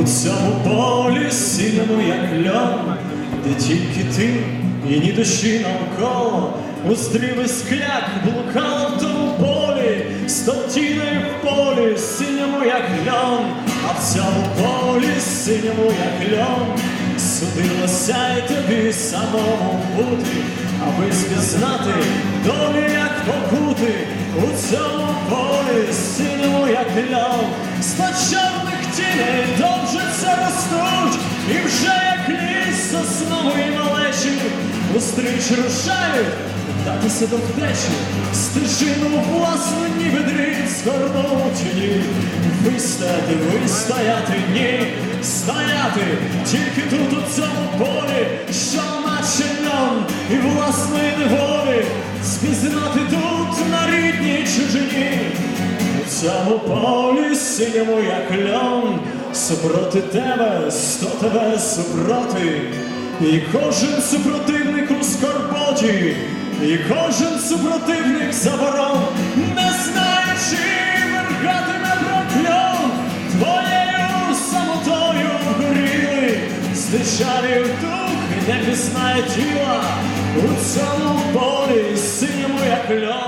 у цьому полі синьому, як льон, де тільки ти і ні душі навколо, уздріли скляк, блукала в тому полі, стотіною в полі, синьому, як льон, а в цьому полі синьому, як льон, судилося й тобі самому бути, аби спізнати долю, як покути, у цьому полі синьому, як льон, сто тіней довжиться ростуть, і вже як ліс соснової малечі, устріч рушають, датися до втечі, стежину власну ніби дріт згорнуть ні, вистояти, вистояти, ні, стояти, тільки тут у цьому полі, що наче льон, і власної неволі, спізнати тут на рідній чужині. Цьому полі синьому, як льон, супроти тебе, сто тебе супроти, і кожен супротивник у скорботі, і кожен супротивник заборон, не знає, чим верхатиме прокльон, твоєю самотою вгоріли, здичавів дух, не пізнає тіла, у цьому полі синьому, як льон.